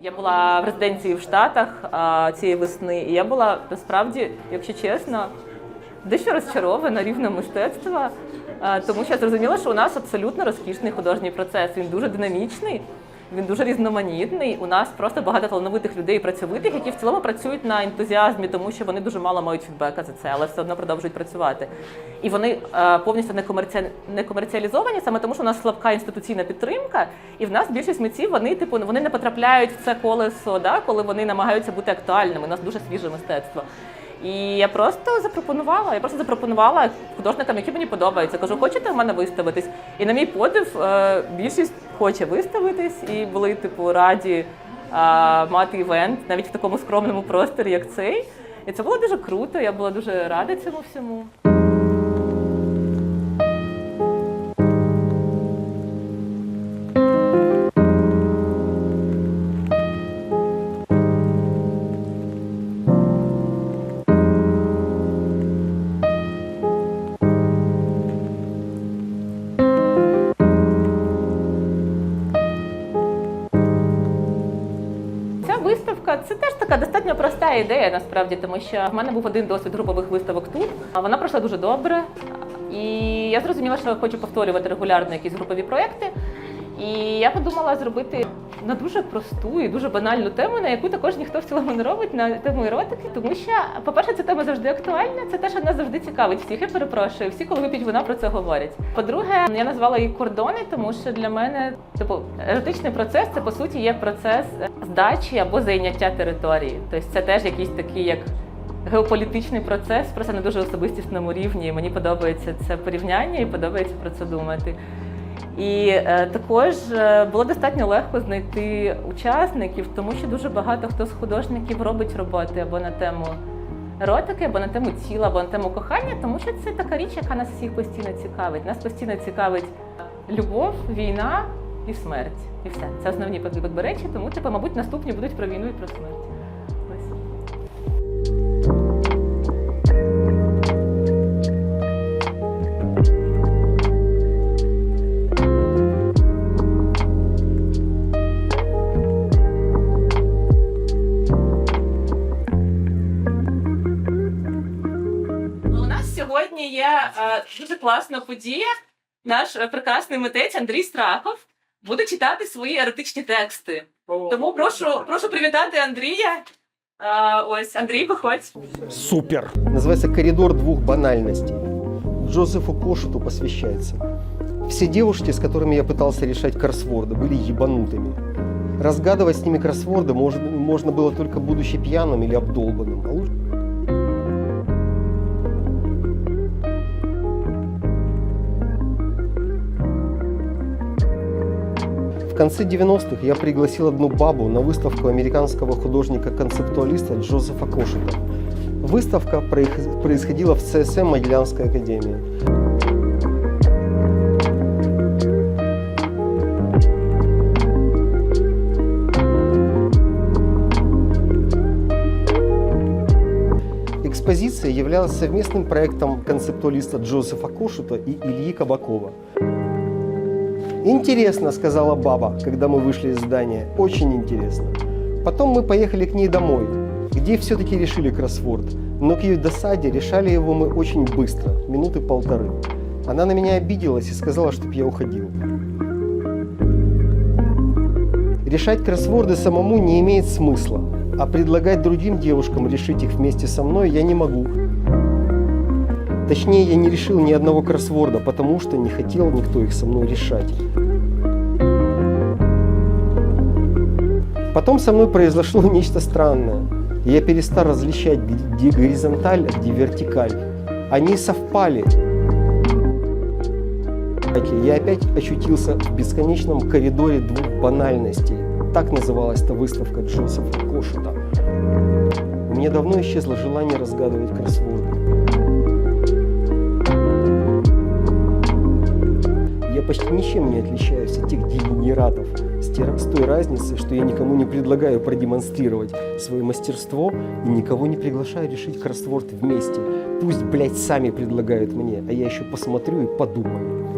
Я була в резиденції в Штатах а, цієї весни, і я була насправді, якщо чесно, дещо розчарована рівнем мистецтва, а, тому що я зрозуміла, що у нас абсолютно розкішний художній процес. Він дуже динамічний, він дуже різноманітний. У нас просто багато талановитих людей працьовитих, які в цілому працюють на ентузіазмі, тому що вони дуже мало мають фідбека за це, але все одно продовжують працювати. І вони е, повністю не, комерці... не комерціалізовані, саме тому, що у нас слабка інституційна підтримка, і в нас більшість митців вони типу вони не потрапляють в це колесо, да, коли вони намагаються бути актуальними. У нас дуже свіже мистецтво. І я просто запропонувала. Я просто запропонувала художникам, які мені подобаються. Кажу, хочете в мене виставитись? І на мій подив, е, більшість хоче виставитись, і були типу раді е, мати івент навіть в такому скромному просторі, як цей. І це було дуже круто. Я була дуже рада цьому всьому. Виставка це теж така достатньо проста ідея, насправді, тому що в мене був один досвід групових виставок тут. Вона пройшла дуже добре. І я зрозуміла, що хочу повторювати регулярно якісь групові проекти. І я подумала зробити на дуже просту і дуже банальну тему, на яку також ніхто в цілому не робить на тему еротики. Тому що, по-перше, ця тема завжди актуальна. Це те, що нас завжди цікавить. Всіх я перепрошую. Всі, коли вип'ють вина, про це говорять. По-друге, я назвала її кордони, тому що для мене типу еротичний процес це по суті є процес здачі або зайняття території. Тобто це теж якийсь такий як. Геополітичний процес просто на дуже особистісному рівні. Мені подобається це порівняння і подобається про це думати. І е, також е, було достатньо легко знайти учасників, тому що дуже багато хто з художників робить роботи або на тему еротики, або на тему тіла, або на тему кохання, тому що це така річ, яка нас всіх постійно цікавить. Нас постійно цікавить любов, війна і смерть. І все. Це основні речі, тому типу, мабуть, наступні будуть про війну і про смерть. сьогодні є е, дуже класна подія. Наш е, прекрасний митець Андрій Страхов буде читати свої еротичні тексти. Тому прошу, прошу привітати Андрія. Е, ось Андрій, виходь. Супер. Называется «Коридор двух банальностей». Джозефу Кошету посвящается. Все девушки, с которыми я пытался решать кроссворды, были ебанутыми. Разгадывать с ними кроссворды можно, можно было только будучи пьяным или обдолбанным. А лучше В конце 90-х я пригласил одну бабу на выставку американского художника-концептуалиста Джозефа Кошета. Выставка происходила в ЦСМ Могилянской академии. Экспозиция являлась совместным проектом концептуалиста Джозефа Кошета и Ильи Кабакова. «Интересно», — сказала баба, когда мы вышли из здания. «Очень интересно». Потом мы поехали к ней домой, где все-таки решили кроссворд. Но к ее досаде решали его мы очень быстро, минуты полторы. Она на меня обиделась и сказала, чтобы я уходил. Решать кроссворды самому не имеет смысла, а предлагать другим девушкам решить их вместе со мной я не могу. Точнее, я не решил ни одного кроссворда, потому что не хотел никто их со мной решать. Потом со мной произошло нечто странное. Я перестал различать, где горизонталь, а где вертикаль. Они совпали. Я опять очутился в бесконечном коридоре двух банальностей. Так называлась эта выставка Джозефа Кошета. У меня давно исчезло желание разгадывать кроссворды. Почти ничем не отличаюсь от тех дегенератов, с, той разницей, что я никому не предлагаю продемонстрировать свое мастерство и никого не приглашаю решить кроссворд вместе. Пусть, блядь, сами предлагают мне, а я еще посмотрю и подумаю.